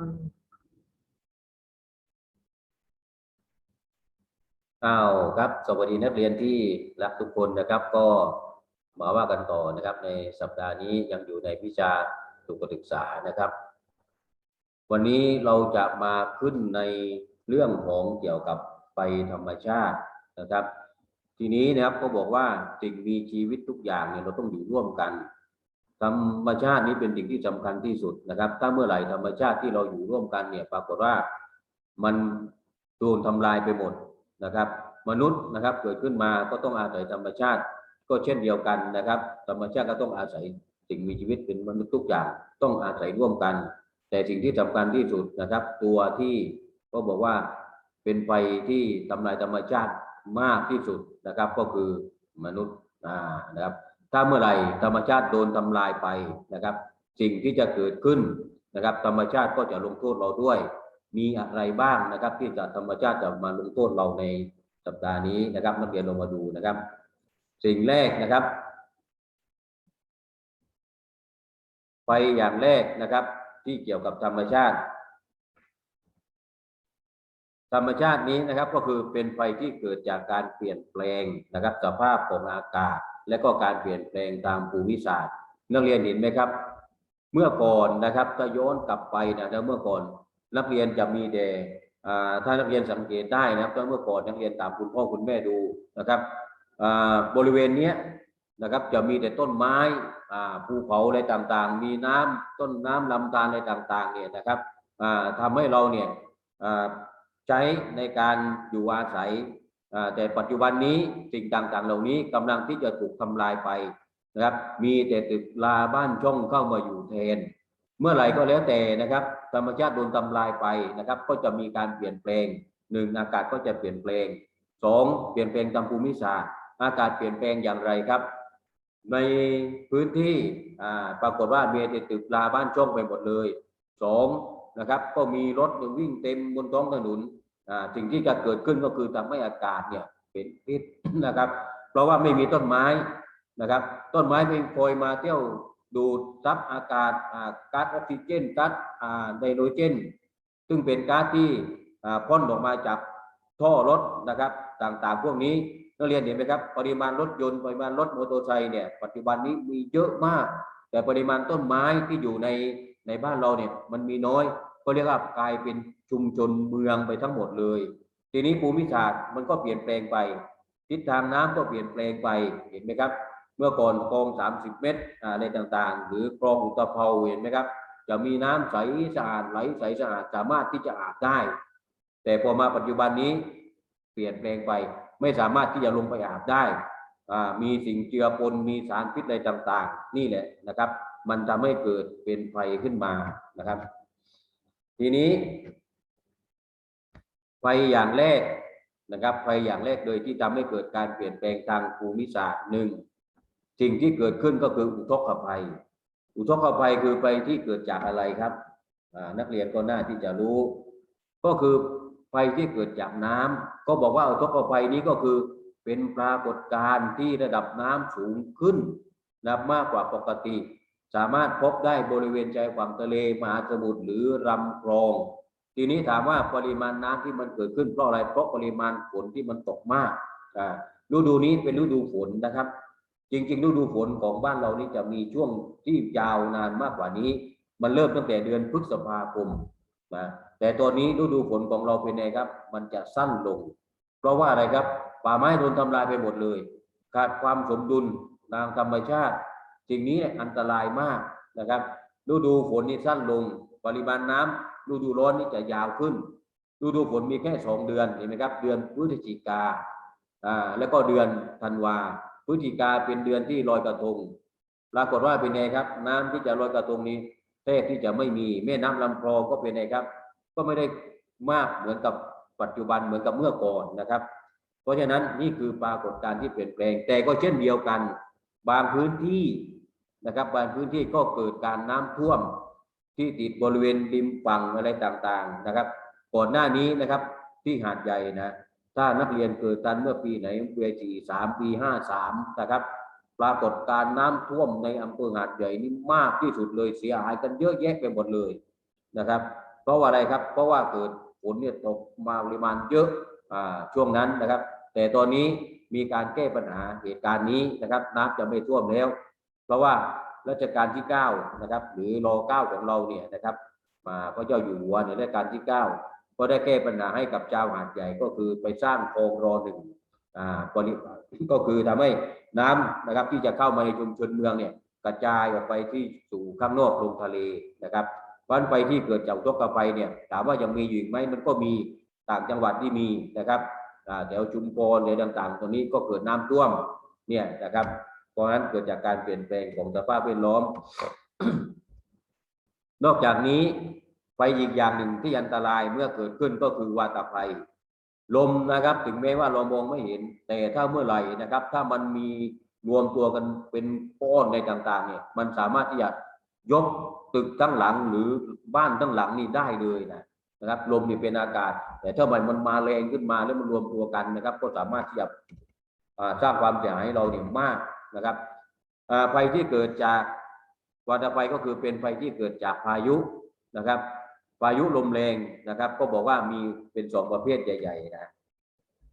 อ้าวครับ สวัสดีนักเรียนที่รักทุกคนนะครับ ก็มาว่ากันต่อนะครับ ในสัปดาห์นี้ยังอยู่ในวิชาสุขศึกษานะครับ วันนี้เราจะมาขึ้นในเรื่องของเกี่ยวกับไฟธรรมชาตินะครับ ทีนี้นะครับก็บอกว่าสิ่งมีชีวิตทุกอย่างเนี่ยเราต้องอยู่ร่วมกัน ธรรมชาตินี้เป็นสิ่งที่สำคัญที่สุดนะครับ ถ้าเมื่อไหร่ธรรมชาติที่เราอยู่ร่วมกันเนี่ยปรากฏว่ามันโดนทำลายไปหมดนะครับ มนุษย์นะครับเกิดขึ้นมาก็ต้องอาศัยธรรมชาติ ก็เช่นเดียวกันนะครับ ธรรมชาติก็ต้องอาศัยสิ่งมีชีวิตเป็นมนุษย์ทุกอย่างต้องอาศัยร่วมกัน แต่สิ่งที่สำคัญที่สุดนะครับ ตัวที่ก็บอกว่าเป็นไฟที่ทำลายธรรมชาติมากที่สุดนะครับ ก็คือมนุษย์นะครับ ถ้าเมื่อไหร่ธรรมชาติโดนทำลายไปนะครับ สิ่งที่จะเกิดขึ้นนะครับ ธรรมชาติก็จะลงโทษเราด้วย มีอะไรบ้างนะครับ ที่จะธรรมชาติจะมาลงโทษเราในสัปดาห์นี้นะครับ นักเรียนลงมาดูนะครับ สิ่งแรกนะครับไฟอย่างแรกนะครับ ที่เกี่ยวกับธรรมชาติ ธรรมชาตินี้นะครับก็คือเป็นไฟที่เกิดจากการเปลี่ยนแปลงนะครับ สภาพของอากาศ และก็การเปลี่ยนแปลงตามภูมิศาสตร์นักเรียนเห็นไหมครับ เมื่อก่อนนะครับถ้าย้อนกลับไปนะแล้วเมื่อก่อนนักเรียนจะมีแต่ถ้านักเรียนสังเกตได้นะครับถ้าเมื่อก่อนนักเรียนตามคุณพ่อคุณแม่ดูนะครับบริเวณเนี้ยนะครับจะมีแต่ต้นไม้ภูเขาอะไรต่างๆ มีน้ำต้นน้ำลำธารอะไรต่างๆเนี่ยนะครับอ่าทำให้เราเนี่ยใช้ในการอยู่อาศัย แต่ปัจจุบันนี้สิ่งต่างๆ เหล่านี้กำลังที่จะถูกทำลายไปนะครับ มีแต่ตึกลาบ้านช่องเข้ามาอยู่แทน เมื่อไหร่ก็แล้วแต่นะครับ ธรรมชาติโดนทำลายไปนะครับ ก็จะมีการเปลี่ยนแปลงหนึ่งอากาศก็จะเปลี่ยนแปลงสองเปลี่ยนแปลงตามภูมิศาสตร์อากาศเปลี่ยนแปลงอย่างไรครับ ในพื้นที่ปรากฏว่ามีแต่ตึกลาบ้านช่องไปหมดเลยสองนะครับ ก็มีรถวิ่งเต็มบนท้องถนน สิ่งที่จะเกิดขึ้นก็คือทำให้อากาศเนี่ยเป็นพิษนะครับ เพราะว่าไม่มีต้นไม้นะครับ ต้นไม้ไม่คอยมาเที่ยวดูดซับอากาศอาก๊าซออกซิเจนก๊าซไนโตรเจน ซึ่งเป็นก๊าซที่พ่นออกมาจากท่อรถนะครับต่างๆ พวกนี้นักเรียนเห็นไหมครับปริมาณรถยนต์ปริมาณรถมอเตอร์ไซค์เนี่ยปัจจุบันนี้มีเยอะมาก แต่ปริมาณต้นไม้ที่อยู่ในในบ้านเราเนี่ยมันมีน้อย ก็เรียกว่ากลายเป็นชุมชนเมืองไปทั้งหมดเลย ทีนี้ภูมิศาสตร์มันก็เปลี่ยนแปลงไป ทิศทางน้ำก็เปลี่ยนแปลงไปเห็นไหมครับ เมื่อก่อนคลอง 30 เมตรอะไรต่างๆ หรือคลองอุตภเปาเห็นไหมครับ จะมีน้ำใสสะอาดไหลใสสะอาดสามารถที่จะอาบได้ แต่พอมาปัจจุบันนี้เปลี่ยนแปลงไป ไม่สามารถที่จะลงไปอาบได้มีสิ่งเจือปนมีสารพิษอะไรต่าง ๆ นี่แหละนะครับ มันทำให้เกิดเป็นไฟขึ้นมานะครับ ทีนี้ไฟอย่างแรกนะครับไฟอย่างแรกเลยที่ทำให้เกิดการเปลี่ยนแปลงทางภูมิศาสตร์หนึ่งสิ่งที่เกิดขึ้นก็คืออุทกภัย อุทกภัยคือไฟที่เกิดจากอะไรครับนักเรียนก็น่าที่จะรู้ ก็คือไฟที่เกิดจากน้ำก็บอกว่าอุทกภัยนี้ก็คือเป็นปรากฏการณ์ที่ระดับน้ำสูงขึ้นนะครับมากกว่าปกติ สามารถพบได้บริเวณชายฝั่งทะเลมหาสมุทรหรือลำคลอง ทีนี้ถามว่าปริมาณน้ำที่มันเกิดขึ้นเพราะอะไรเพราะปริมาณฝนที่มันตกมากอ่าฤดูนี้เป็นฤดูฝนนะครับ จริง ๆ ฤดูฝนของบ้านเรานี่จะมีช่วงที่ยาวนานมากกว่านี้ มันเริ่มตั้งแต่เดือนพฤษภาคมนะแต่ตอนนี้ฤดูฝนของเราเป็นไงครับ มันจะสั้นลง เพราะว่าอะไรครับ ป่าไม้โดนทำลายไปหมดเลย ขาดความสมดุลทางธรรมชาติ สิ่งนี้อันตรายมากนะครับฤดูฝนนี่สั้นลง ปริมาณน้ำฤดูร้อนนี่จะยาวขึ้นฤดูฝนมีแค่สองเดือนเห็นไหมครับ เดือนพฤศจิกาอ่าแล้วก็เดือนธันวาพฤศจิกาเป็นเดือนที่ลอยกระทงปรากฏว่าเป็นไงครับ น้ำที่จะลอยกระทงนี้แทบที่จะไม่มีแม่น้ำลำคลองก็เป็นไงครับ ก็ไม่ได้มากเหมือนกับปัจจุบันเหมือนกับเมื่อก่อนนะครับ เพราะฉะนั้นนี่คือปรากฏการณ์ที่เปลี่ยนแปลง แต่ก็เช่นเดียวกัน บางพื้นที่ นะครับบางพื้นที่ก็เกิดการน้ำท่วมที่ติดบริเวณริมฝั่งอะไรต่างๆนะครับ ก่อนหน้านี้นะครับที่หาดใหญ่นะถ้านักเรียนเกิดทันเมื่อปีไหนปีสี่สามปีห้าสามนะครับปรากฏการน้ำท่วมในอำเภอหาดใหญ่นี่มากที่สุดเลยเสียหายกันเยอะแยะไปหมดเลยนะครับ เพราะว่าอะไรครับ เพราะว่าเกิดฝนเนี่ยตกมาปริมาณเยอะอ่าช่วงนั้นนะครับ แต่ตอนนี้มีการแก้ปัญหาเหตุการณ์นี้นะครับ น้ำจะไม่ท่วมแล้ว เพราะว่ารัชกาลที่เก้านะครับหรือรอเก้าของเราเนี่ยนะครับมาพระเจ้าอยู่หัวในรัชกาลที่เก้าก็ได้แก้ปัญหาให้กับชาวหาดใหญ่ก็คือไปสร้างโครงรอหนึ่งอ่าบริก็คือทำให้น้ำนะครับที่จะเข้ามาในชุมชนเมืองเนี่ยกระจายออกไปที่สู่ข้างนอกลงทะเลนะครับเพราะฉะนั้นไฟที่เกิดจากอุทกภัยเนี่ยถามว่ายังมีอยู่ไหมมันก็มีต่างจังหวัดที่มีนะครับแถวชุมพรในต่างๆตรงนี้ก็เกิดน้ำท่วมเนี่ยนะครับ ราะนั้นเกิดจากการเปลี่ยนแปลงของสภาพแวดล้อม นอกจากนี้ไฟอีกอย่างหนึ่งที่อันตรายเมื่อเกิดขึ้นก็คือวาตภัย ลมนะครับ ถึงแม้ว่าเรามองไม่เห็น แต่ถ้าเมื่อไหร่นะครับ ถ้ามันมีรวมตัวกันเป็นก้อนในต่างๆ เนี่ย มันสามารถที่จะยกตึกทั้งหลังหรือบ้านทั้งหลังนี่ได้เลยนะนะครับ ลมนี่เป็นอากาศ แต่ถ้ามันมันมาแรงขึ้นมาแล้วมันรวมตัวกันนะครับ ก็สามารถที่จะสร้างความเสียหายให้เราเนี่ยมาก นะครับภัยที่เกิดจากวาตภัยก็คือเป็นภัยที่เกิดจากพายุนะครับพายุลมแรงนะครับ ก็บอกว่ามีเป็นสองประเภทใหญ่ๆนะ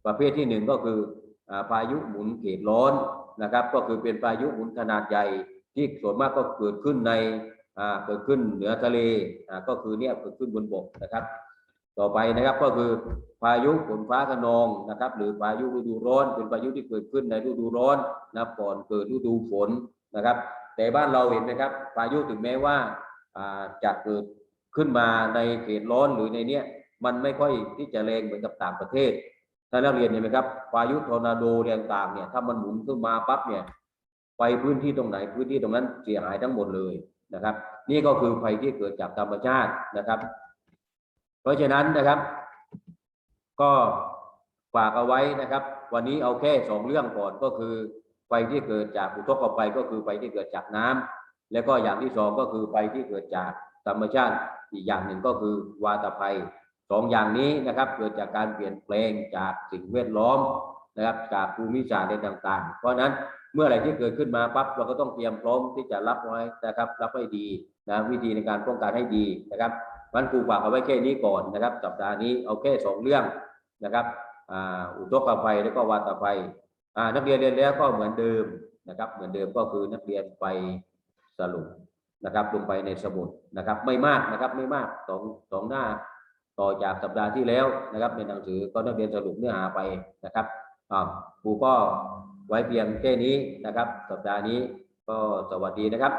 ประเภทที่หนึ่งก็คือพายุหมุนเขตร้อนนะครับ ก็คือเป็นพายุหมุนขนาดใหญ่ที่ส่วนมากก็เกิดขึ้นในเกิดขึ้นเหนือทะเลก็คือเนี่ยเกิดขึ้นบนบกนะครับ ต่อไปนะครับก็คือพายุฝนฟ้าคะนองนะครับ หรือพายุฤดูร้อนเป็นพายุที่เกิดขึ้นในฤดูร้อนนะก่อนเกิดฤดูฝนนะครับ แต่บ้านเราเห็นไหมครับ พายุถึงแม้ว่าจะเกิดขึ้นมาในเขตร้อนหรือในเนี้ยมันไม่ค่อยที่จะแรงเหมือนกับต่างประเทศถ้านักเรียนเห็นไหมครับพายุทอร์นาโดแรงต่างเนี่ยถ้ามันหมุนขึ้นมาปั๊บเนี่ยไปพื้นที่ตรงไหนพื้นที่ตรงนั้นเสียหายทั้งหมดเลยนะครับ นี่ก็คือภัยที่เกิดจากธรรมชาตินะครับ เพราะฉะนั้นนะครับ ก็ฝากเอาไว้นะครับ วันนี้เอาแค่สองเรื่องก่อนก็คือไฟที่เกิดจากอุทกภัยก็คือไฟที่เกิดจากน้ำแล้วก็อย่างที่สองก็คือไฟที่เกิดจากธรรมชาติอีกอย่างหนึ่งก็คือวาตภัยสองอย่างนี้นะครับเกิดจากการเปลี่ยนแปลงจากสิ่งแวดล้อมนะครับจากภูมิศาสตร์ต่าง ๆ เพราะนั้นเมื่ออะไรที่เกิดขึ้นมาปั๊บเราก็ต้องเตรียมพร้อมที่จะรับไว้นะครับ รับให้ดีนะวิธีในการป้องกันให้ดีนะครับ มันครูฝากเอาไว้แค่นี้ก่อนนะครับ สัปดาห์นี้เอาแค่สองเรื่องนะครับอ่าอุทกภัยแล้วก็วาตภัยนักเรียนเรียนแล้วก็เหมือนเดิมนะครับ เหมือนเดิมก็คือนักเรียนไปสรุปนะครับ ลงไปในสมุดนะครับ ไม่มากนะครับไม่มากสองสองหน้าต่อจากสัปดาห์ที่แล้วนะครับในหนังสือก็นักเรียนสรุปเนื้อหาไปนะครับครูก็ไว้เพียงแค่นี้นะครับ สัปดาห์นี้ก็สวัสดีนะครับ